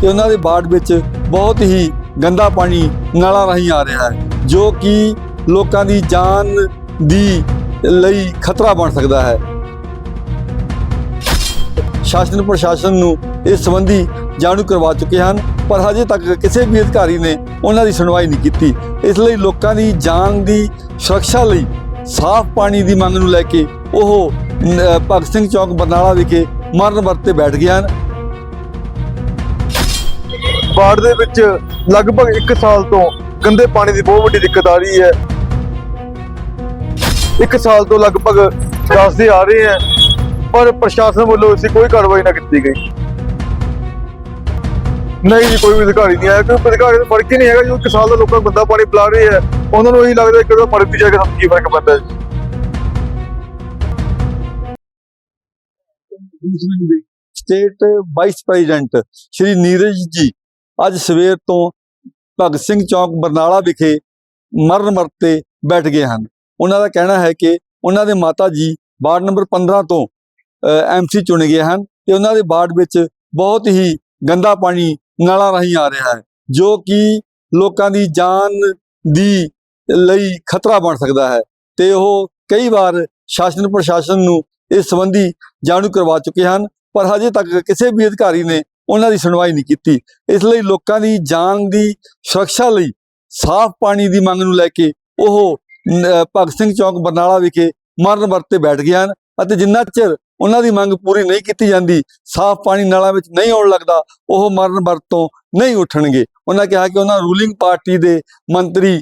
ਤੇ ਉਹਨਾਂ ਦੇ ਬਾੜ ਵਿੱਚ ਬਹੁਤ ਹੀ ਗੰਦਾ ਪਾਣੀ ਨਾਲਾਂ ਰਾਹੀਂ ਆ ਰਿਹਾ ਹੈ, ਜੋ ਕਿ ਲੋਕਾਂ ਦੀ ਜਾਨ ਦੀ ਲਈ ਖਤਰਾ ਬਣ ਸਕਦਾ ਹੈ। ਸ਼ਾਸਨ ਪ੍ਰਸ਼ਾਸਨ ਨੂੰ ਇਸ ਸੰਬੰਧੀ ਜਾਣੂ ਕਰਵਾ ਚੁੱਕੇ ਹਨ, ਪਰ ਹਜੇ ਤੱਕ ਕਿਸੇ ਵੀ ਅਧਿਕਾਰੀ ਨੇ ਉਹਨਾਂ ਦੀ ਸੁਣਵਾਈ ਨਹੀਂ ਕੀਤੀ। ਇਸ ਲਈ ਲੋਕਾਂ ਦੀ ਜਾਨ ਦੀ ਸੁਰੱਖਿਆ ਲਈ ਸਾਫ਼ ਪਾਣੀ ਦੀ ਮੰਗ ਨੂੰ ਲੈ ਕੇ ਉਹ ਭਗਤ ਸਿੰਘ ਚੌਕ ਬਰਨਾਲਾ ਵਿਖੇ ਮਰਨ ਵਰਤ ਬੈਠ ਗਏ ਹਨ। ਬਾੜ ਦੇ ਵਿੱਚ ਲਗਭਗ 1 ਸਾਲ ਤੋਂ ਗੰਦੇ ਪਾਣੀ ਦੀ ਬਹੁਤ ਵੱਡੀ ਦਿੱਕਤ ਆ ਰਹੀ ਹੈ। 1 ਸਾਲ ਤੋਂ ਲਗਭਗ ਦੱਸਦੇ ਆ ਰਹੇ ਹੈ, ਪਰ ਪ੍ਰਸ਼ਾਸਨ ਵੱਲੋਂ ਇਸੇ ਕੋਈ ਕਾਰਵਾਈ ਨਾ ਕੀਤੀ ਗਈ। ਨਹੀਂ ਜੀ ਕੋਈ ਵੀ ਅਧਿਕਾਰੀ ਨਹੀਂ ਆਇਆ ਕੋਈ ਅਧਿਕਾਰੀ ਨੂੰ ਫ਼ਰਕ ਹੀ ਨਹੀਂ ਹੈਗਾ ਜੋ 1 ਸਾਲ ਦਾ ਲੋਕਾਂ ਨੂੰ ਬੰਦਾ ਪਾਣੀ ਪਿਲਾ ਰਿਹਾ ਹੈ, ਉਹਨਾਂ ਨੂੰ ਇਹੀ ਲੱਗਦਾ ਕਿ ਉਹ ਮਰ ਵੀ ਜਾਏਗਾ ਕੀ ਫ਼ਰਕ ਪੈਂਦਾ ਜੀ state vice president Shri Neeraj ji ਅੱਜ ਸਵੇਰ ਤੋਂ ਭਗਤ ਸਿੰਘ ਚੌਕ ਬਰਨਾਲਾ ਵਿਖੇ ਮਰਨ ਵਰਤ ਤੇ ਬੈਠ ਗਏ ਹਨ। ਉਹਨਾਂ ਦਾ ਕਹਿਣਾ ਹੈ ਕਿ ਉਹਨਾਂ ਦੇ ਮਾਤਾ ਜੀ ਵਾਰਡ ਨੰਬਰ 15 ਤੋਂ ਐਮਸੀ ਚੁਣੇ ਗਏ ਹਨ ਤੇ ਉਹਨਾਂ ਦੇ ਵਾਰਡ ਵਿੱਚ ਬਹੁਤ ਹੀ ਗੰਦਾ ਪਾਣੀ ਨਾਲਾਂ ਰਾਹੀਂ ਆ ਰਿਹਾ ਹੈ, ਜੋ ਕਿ ਲੋਕਾਂ ਦੀ ਜਾਨ ਦੀ ਲਈ ਖਤਰਾ ਬਣ ਸਕਦਾ ਹੈ ਤੇ ਉਹ ਕਈ ਵਾਰ ਸ਼ਾਸਨ ਪ੍ਰਸ਼ਾਸਨ ਨੂੰ ਇਸ ਸੰਬੰਧੀ ਜਾਣੂ ਕਰਵਾ ਚੁੱਕੇ ਹਨ, ਪਰ ਹਜੇ ਤੱਕ ਕਿਸੇ ਵੀ ਅਧਿਕਾਰੀ ਨੇ ਉਹਨਾਂ ਦੀ ਸੁਣਵਾਈ ਨਹੀਂ ਕੀਤੀ। ਇਸ ਲਈ ਲੋਕਾਂ ਦੀ ਜਾਨ ਦੀ ਸੁਰੱਖਿਆ ਲਈ ਸਾਫ਼ ਪਾਣੀ ਦੀ ਮੰਗ ਨੂੰ ਲੈ ਕੇ ਉਹ ਭਗਤ ਸਿੰਘ ਚੌਕ ਬਰਨਾਲਾ ਵਿਖੇ ਮਰਨ ਵਰਤ ਤੇ ਬੈਠ ਗਏ ਹਨ ਅਤੇ ਜਿੰਨਾ ਚਿਰ ਉਹਨਾਂ ਦੀ ਮੰਗ ਪੂਰੀ ਨਹੀਂ ਕੀਤੀ ਜਾਂਦੀ, ਸਾਫ਼ ਪਾਣੀ ਨਾਲਾਂ ਵਿੱਚ ਨਹੀਂ ਆਉਣ ਲੱਗਦਾ, ਉਹ ਮਰਨ ਵਰਤ ਤੋਂ ਨਹੀਂ ਉੱਠਣਗੇ। ਉਹਨਾਂ ਕਿਹਾ ਕਿ ਉਹਨਾਂ ਰੂਲਿੰਗ ਪਾਰਟੀ ਦੇ ਮੰਤਰੀ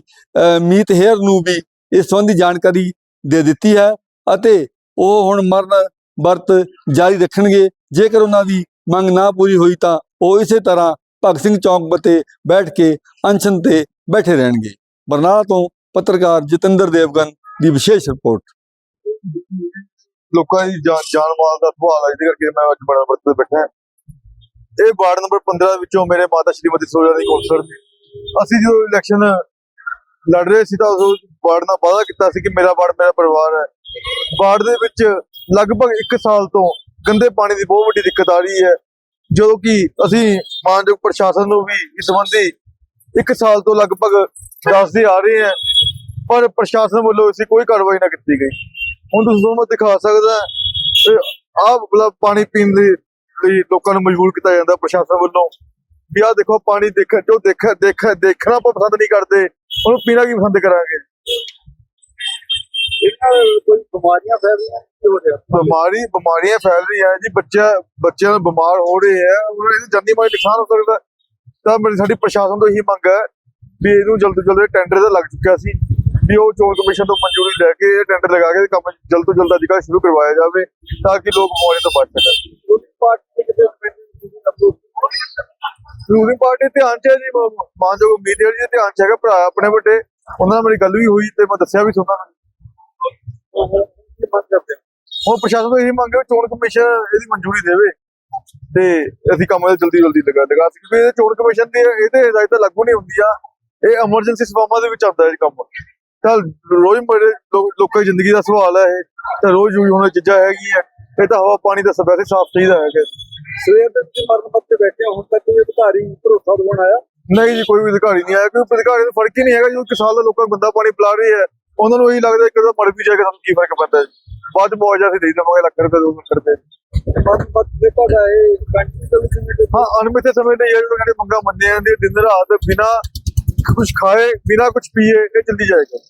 ਮੀਤ ਹੇਰ ਨੂੰ ਵੀ ਇਸ ਸੰਬੰਧੀ ਜਾਣਕਾਰੀ ਦੇ ਦਿੱਤੀ ਹੈ ਅਤੇ ਉਹ ਹੁਣ ਮਰਨ ਵਰਤ ਜਾਰੀ ਰੱਖਣਗੇ। ਜੇਕਰ ਉਹਨਾਂ ਦੀ ਮੰਗ ਨਾ ਪੂਰੀ ਹੋਈ ਤਾਂ ਉਹ ਇਸੇ ਤਰ੍ਹਾਂ ਭਗਤ ਸਿੰਘ ਚੌਂਕ ਤੇ ਬੈਠ ਕੇ ਅਨਸ਼ਨ ਤੇ ਬੈਠੇ ਰਹਿਣਗੇ। ਬਰਨਾਲਾ ਤੋਂ ਪੱਤਰਕਾਰ ਜਤਿੰਦਰ ਦੇਵਗਨ ਦੀ ਵਿਸ਼ੇਸ਼ ਰਿਪੋਰਟ। ਲੋਕਾਂ ਦੀ ਜਾਨ ਮਾਲ ਦਾ ਸਵਾਲ ਹੈ ਜਿਹਦੇ ਕਰਕੇ ਮੈਂ ਅੱਜ ਬੜਾ ਵਰਤ ਤੇ ਬੈਠਾ ਇਹ ਵਾਰਡ ਨੰਬਰ 15 ਵਿੱਚੋਂ ਮੇਰੇ ਮਾਤਾ ਸ਼੍ਰੀਮਤੀ ਸੋਜਾ ਦੀ ਕੌਂਸਲਰ ਨੇ ਅਸੀਂ ਜਦੋਂ ਇਲੈਕਸ਼ਨ ਲੜ ਰਹੇ ਸੀ ਤਾਂ ਉਸ ਵਾਰਡ ਨਾਲ ਵਾਅਦਾ ਕੀਤਾ ਸੀ ਕਿ ਮੇਰਾ ਵਾਰਡ, ਮੇਰਾ ਪਰਿਵਾਰ ਹੈ। ਵਾਰਡ ਦੇ ਵਿੱਚ ਲਗਭਗ 1 ਸਾਲ ਤੋਂ ਗੰਦੇ ਪਾਣੀ ਦੀ ਬਹੁਤ ਵੱਡੀ ਦਿੱਕਤ ਆ ਰਹੀ ਹੈ। ਜਦੋਂ ਕਿ ਅਸੀਂ ਮਾਨਯੋਗ ਪ੍ਰਸ਼ਾਸਨ ਨੂੰ ਵੀ ਇਸ ਸੰਬੰਧੀ 1 ਸਾਲ ਤੋਂ ਲਗਭਗ ਦੱਸਦੇ ਆ ਰਹੇ ਹਾਂ, ਪਰ ਪ੍ਰਸ਼ਾਸਨ ਵੱਲੋਂ ਇਸ ਕੋਈ ਕਾਰਵਾਈ ਨਾ ਕੀਤੀ ਗਈ। ਹੁਣ ਤੁਸੀਂ ਤੁਹਾਨੂੰ ਮੈਂ ਦਿਖਾ ਸਕਦਾ ਆਹ ਮਤਲਬ ਪਾਣੀ ਪੀਣ ਦੇ ਲਈ ਲੋਕਾਂ ਨੂੰ ਮਜਬੂਰ ਕੀਤਾ ਜਾਂਦਾ ਪ੍ਰਸ਼ਾਸਨ ਵੱਲੋਂ। ਵੀ ਆਹ ਦੇਖੋ ਪਾਣੀ ਦੇਖ ਜੋ ਦੇਖ ਦੇਖ ਦੇਖਣਾ ਆਪਾਂ ਪਸੰਦ ਨਹੀਂ ਕਰਦੇ, ਉਹਨੂੰ ਪੀਣਾ ਕੀ ਪਸੰਦ ਕਰਾਂਗੇ? ਇਹਨਾਂ ਕੋਈ ਬਿਮਾਰੀਆਂ ਫੈਲ ਰਹੀਆਂ ਕੀ ਹੋ ਰਿਹਾ? ਬਿਮਾਰੀ ਬਿਮਾਰੀਆਂ ਫੈਲ ਰਹੀਆਂ ਜੀ। ਬੱਚਾ ਬੱਚਿਆਂ ਨੂੰ ਬਿਮਾਰ ਹੋ ਰਹੇ ਆ ਉਹਨਾਂ ਨੂੰ ਜਾਨੀ ਮਾਲੀ ਨੁਕਸਾਨ ਹੋ ਸਕਦਾ। ਤਾਂ ਮੇਰੀ ਸਾਡੀ ਪ੍ਰਸ਼ਾਸਨ ਤੋਂ ਇਹੀ ਮੰਗ ਹੈ ਵੀ ਇਹਨੂੰ ਜਲਦ ਤੋਂ ਜਲਦ ਟੈਂਡਰ ਦਾ ਲੱਗ ਚੁੱਕਿਆ ਸੀ ਵੀ ਉਹ ਚੋਣ ਕਮਿਸ਼ਨ ਤੋਂ ਮਨਜ਼ੂਰੀ ਲੈ ਕੇ ਇਹ ਟੈਂਡਰ ਲਗਾ ਕੇ ਕੰਮ ਜਲਦ ਤੋਂ ਜਲਦ ਅੱਜ ਸ਼ੁਰੂ ਕਰਵਾਇਆ ਜਾਵੇ ਤਾਂ ਕਿ ਲੋਕ ਬਿਮਾਰੀ ਤੋਂ ਬਚ ਸਕਣ। ਰੂਲਿੰਗ ਪਾਰਟੀ ਧਿਆਨ ਚ ਹੈ ਜੀ। ਮਾਨਯੋਗ ਉਮੀਦਵਾਰ ਜੀ ਧਿਆਨ ਚ ਹੈਗਾ। ਭਰਾ ਆਪਣੇ ਵੱਡੇ। ਉਹਨਾਂ ਨਾਲ ਮੇਰੀ ਗੱਲ ਵੀ ਹੋਈ ਤੇ ਮੈਂ ਦੱਸਿਆ ਵੀ ਸੁਣਾ ਕੀ ਮੰਗ ਕਰਦੇ ਹੁਣ ਪ੍ਰਸ਼ਾਸਨ ਤੋਂ ਇਹੀ ਮੰਗ ਹੈ ਚੋਣ ਕਮਿਸ਼ਨ ਇਹਦੀ ਮਨਜ਼ੂਰੀ ਦੇਵੇ ਤੇ ਅਸੀਂ ਕੰਮ ਇਹ ਜਲਦੀ ਜਲਦੀ ਲਗਾ ਲਗਾ ਸਕੀ ਕਿਉਂਕਿ ਇਹ ਚੋਣ ਕਮਿਸ਼ਨ ਦੀ ਇਹਦੇ ਹਦਾਇਤਾਂ ਲਾਗੂ ਨਹੀਂ ਹੁੰਦੀਆਂ ਇਹ ਐਮਰਜੈਂਸੀ ਸੇਵਾਵਾਂ ਦੇ ਵਿੱਚ ਆਉਂਦਾ ਹੈ ਇਹ ਕੰਮ। ਤਾਂ ਰੋਜ਼ ਬੜੇ ਲੋਕਾਂ ਦੀ ਜ਼ਿੰਦਗੀ ਦਾ ਸਵਾਲ ਹੈ ਇਹ। ਤਾਂ ਰੋਜ਼ ਯੂਜ਼ ਹੋਣ ਚੀਜ਼ਾਂ ਹੈਗੀਆਂ ਇਹ ਤਾਂ ਹਵਾ ਪਾਣੀ ਦਾ ਸਭ ਸਾਫ਼ ਚਾਹੀਦਾ ਹੈ ਸਵੇਰ ਦੇ ਮਰਨ ਪੱਤੇ ਬੈਠੇ ਹੁਣ ਤੱਕ ਕੋਈ ਅਧਿਕਾਰੀ ਭਰੋਸਾ ਦਿਵਾਉਣ ਆਇਆ? ਨਹੀਂ ਜੀ ਕੋਈ ਵੀ ਅਧਿਕਾਰੀ ਨਹੀਂ ਆਇਆ ਕੋਈ ਅਧਿਕਾਰੀ ਨੂੰ ਫ਼ਰਕ ਹੀ ਨਹੀਂ ਹੈਗਾ। ਜੋ ਇੱਕ ਸਾਲ ਦਾ ਲੋਕਾਂ ਨੂੰ ਗੰਦਾ ਪਾਣੀ ਪਿਲਾ ਰਹੇ ਹੈ ਉਹਨਾਂ ਨੂੰ ਇਹੀ ਲੱਗਦਾ ਕਿ ਉਹ ਮਰ ਵੀ ਜਾਏਗਾ ਸਾਨੂੰ ਕੀ ਫ਼ਰਕ ਪੈਂਦਾ ਬਾਅਦ ਮੁਆਵਜ਼ਾ ਅਸੀਂ ਦੇ ਦੇਵਾਂਗੇ ਲੱਖ ਰੁਪਏ ਦੋ ਲੱਖ ਰੁਪਏ। ਹਾਂ ਅਨਮਿੱਥੇ ਸਮੇਂ ਲਈ ਇਹ ਲੋਕਾਂ ਨੇ ਮੰਗਾ ਮੰਨਿਆ ਜਾਂਦੀ ਦਿਨ ਰਾਤ ਬਿਨਾ ਕੁਝ ਖਾਏ ਬਿਨਾ ਕੁਝ ਪੀਏ ਇਹ ਚੱਲਦੀ ਜਾਏਗਾ।